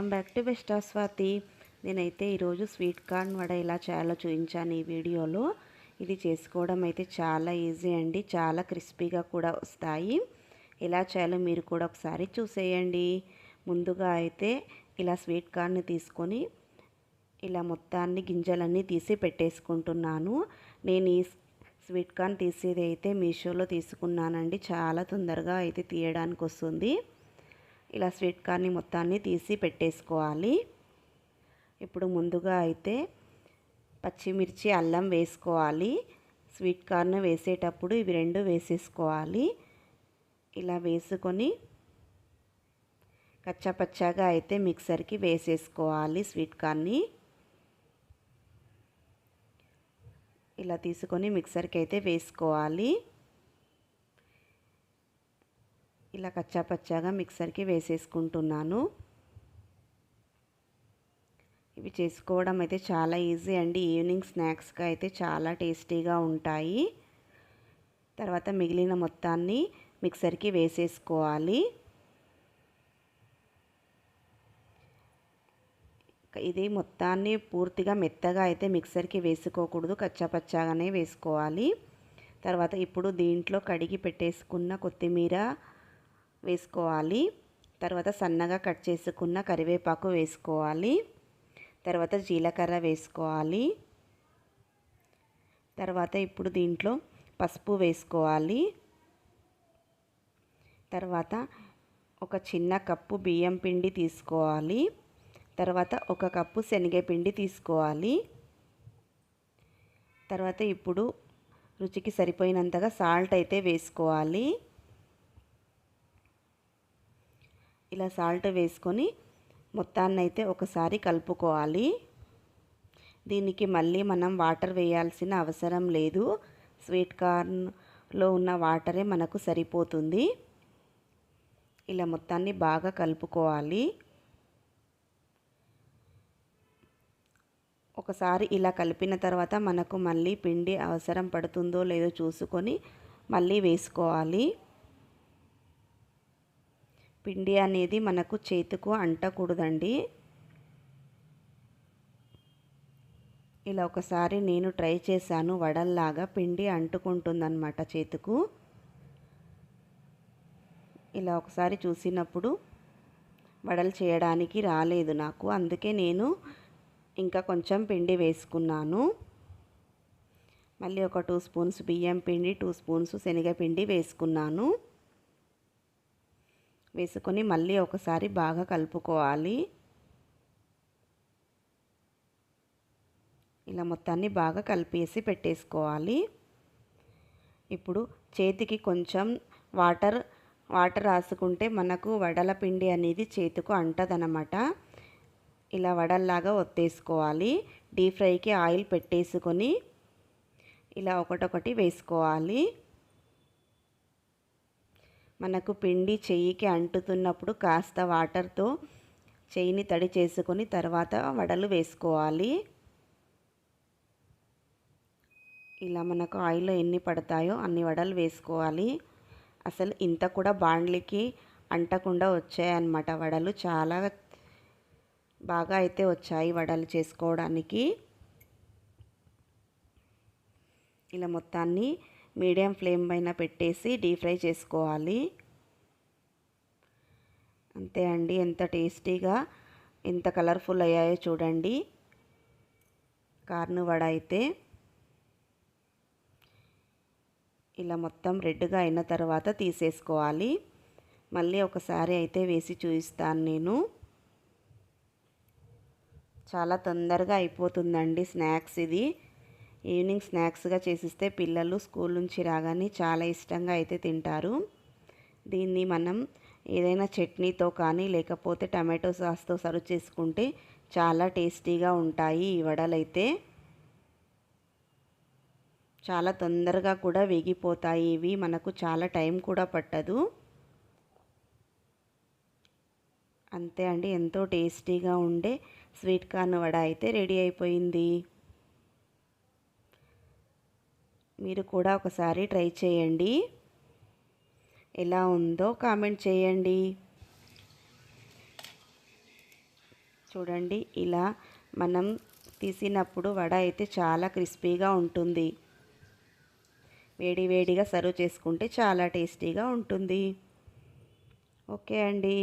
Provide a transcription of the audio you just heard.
Welcome back to best of Swathi. నేనైతే ఈరోజు sweet corn vada ఎలా చేయాలో చూపించాను ఈ వీడియోలో. ఇది చేసుకోవడం అయితే చాలా ఈజీ అండి చాలా క్రిస్పీగా కూడా వస్తాయి. ఎలా చేయాలో మీరు కూడా ఒకసారి చూసేయండి. ముందుగా అయితే ఇలా స్వీట్ కార్న్ని తీసుకొని ఇలా మొత్తాన్ని గింజలన్నీ తీసి పెట్టేసుకుంటున్నాను. నేను ఈ స్వీట్ కార్న్ తీసేది అయితే మీషోలో తీసుకున్నానండి. చాలా తొందరగా అయితే తీయడానికి వస్తుంది ఇలా స్వీట్ కార్న్ని మొత్తాన్ని తీసి పెట్టేసుకోవాలి. ఇప్పుడు ముందుగా అయితే పచ్చిమిర్చి అల్లం వేసుకోవాలి. స్వీట్ కార్న్ వేసేటప్పుడు ఇవి రెండు వేసేసుకోవాలి. ఇలా వేసుకొని కచ్చాపచ్చాగా అయితే మిక్సర్కి వేసేసుకోవాలి స్వీట్ కార్న్ని. ఇలా తీసుకొని మిక్సర్కి అయితే వేసుకోవాలి. ఇలా కచ్చాపచ్చాగా మిక్సర్కి వేసేసుకుంటున్నాను. ఇవి చేసుకోవడం అయితే చాలా ఈజీ అండి. ఈవినింగ్ స్నాక్స్గా అయితే చాలా టేస్టీగా ఉంటాయి. తర్వాత మిగిలిన మొత్తాన్ని మిక్సర్కి వేసేసుకోవాలి. ఇది మొత్తాన్ని పూర్తిగా మెత్తగా అయితే మిక్సర్కి వేసుకోకూడదు. కచ్చాపచ్చాగానే వేసుకోవాలి. తర్వాత ఇప్పుడు దీంట్లో కడిగి పెట్టేసుకున్న కొత్తిమీర వేసుకోవాలి. తర్వాత సన్నగా కట్ చేసుకున్న కరివేపాకు వేసుకోవాలి. తర్వాత జీలకర్ర వేసుకోవాలి. తర్వాత ఇప్పుడు దీంట్లో పసుపు వేసుకోవాలి. తర్వాత ఒక చిన్న కప్పు బియ్యం పిండి తీసుకోవాలి. తర్వాత ఒక కప్పు శనగపిండి తీసుకోవాలి. తర్వాత ఇప్పుడు రుచికి సరిపోయినంతగా సాల్ట్ అయితే వేసుకోవాలి. ఇలా సాల్ట్ వేసుకొని మొత్తాన్ని అయితే ఒకసారి కలుపుకోవాలి. దీనికి మళ్ళీ మనం వాటర్ వేయాల్సిన అవసరం లేదు. స్వీట్ కార్న్లో ఉన్న వాటరే మనకు సరిపోతుంది. ఇలా మొత్తాన్ని బాగా కలుపుకోవాలి. ఒకసారి ఇలా కలిపిన తర్వాత మనకు మళ్ళీ పిండి అవసరం పడుతుందో లేదో చూసుకొని మళ్ళీ వేసుకోవాలి. పిండి అనేది మనకు చేతికు అంటకూడదండి. ఇలా ఒకసారి నేను ట్రై చేశాను వడల్లాగా పిండి అంటుకుంటుందన్నమాట చేతుకు. ఇలా ఒకసారి చూసినప్పుడు వడలు చేయడానికి రాలేదు నాకు అందుకే నేను ఇంకా కొంచెం పిండి వేసుకున్నాను. మళ్ళీ ఒక టూ స్పూన్స్ బియ్యం పిండి టూ స్పూన్స్ శనగపిండి వేసుకున్నాను. వేసుకొని మళ్ళీ ఒకసారి బాగా కలుపుకోవాలి. ఇలా మొత్తాన్ని బాగా కలిపేసి పెట్టేసుకోవాలి. ఇప్పుడు చేతికి కొంచెం వాటర్ వాటర్ రాసుకుంటే మనకు వడల పిండి అనేది చేతికి అంటదనమాట. ఇలా వడల్లాగా ఒత్తేసుకోవాలి. డీప్ ఫ్రైకి ఆయిల్ పెట్టేసుకొని ఇలా ఒకటొకటి వేసుకోవాలి. మనకు పిండి చెయ్యికి అంటుతున్నప్పుడు కాస్త వాటర్తో చెయ్యిని తడి చేసుకొని తర్వాత వడలు వేసుకోవాలి. ఇలా మనకు ఆయిల్లో ఎన్ని పడతాయో అన్ని వడలు వేసుకోవాలి. అసలు ఇంత కూడా బాండ్లికి అంటకుండా వచ్చాయన్నమాట వడలు. చాలా బాగా అయితే వచ్చాయి వడలు చేసుకోవడానికి. ఇలా మొత్తాన్ని మీడియం ఫ్లేమ్ పైన పెట్టేసి డీప్ ఫ్రై చేసుకోవాలి. అంతే అండి ఎంత టేస్టీగా ఎంత కలర్ఫుల్ అయ్యాయో చూడండి. కార్ను వడ అయితే ఇలా మొత్తం రెడ్గా అయిన తర్వాత తీసేసుకోవాలి. మళ్ళీ ఒకసారి అయితే వేసి చూపిస్తాను నేను. చాలా తొందరగా అయిపోతుందండి స్నాక్స్ ఇది. ఈవినింగ్ స్నాక్స్గా చేసిస్తే పిల్లలు స్కూల్ నుంచి రాగానే చాలా ఇష్టంగా అయితే తింటారు. దీన్ని మనం ఏదైనా చట్నీతో కానీ లేకపోతే టమాటో సాస్తో సర్వ్ చేసుకుంటే చాలా టేస్టీగా ఉంటాయి ఈ వడలైతే. చాలా తొందరగా కూడా వేగిపోతాయి ఇవి. మనకు చాలా టైం కూడా పట్టదు. అంతే అండి. ఎంతో టేస్టీగా ఉండే స్వీట్ కార్న్ వడ అయితే రెడీ అయిపోయింది. మీరు కూడా ఒకసారి ట్రై చేయండి. ఎలా ఉందో కామెంట్ చేయండి. చూడండి ఇలా మనం తీసినప్పుడు వడ అయితే చాలా క్రిస్పీగా ఉంటుంది. వేడివేడిగా సర్వ్ చేసుకుంటే చాలా టేస్టీగా ఉంటుంది. ఓకే అండి.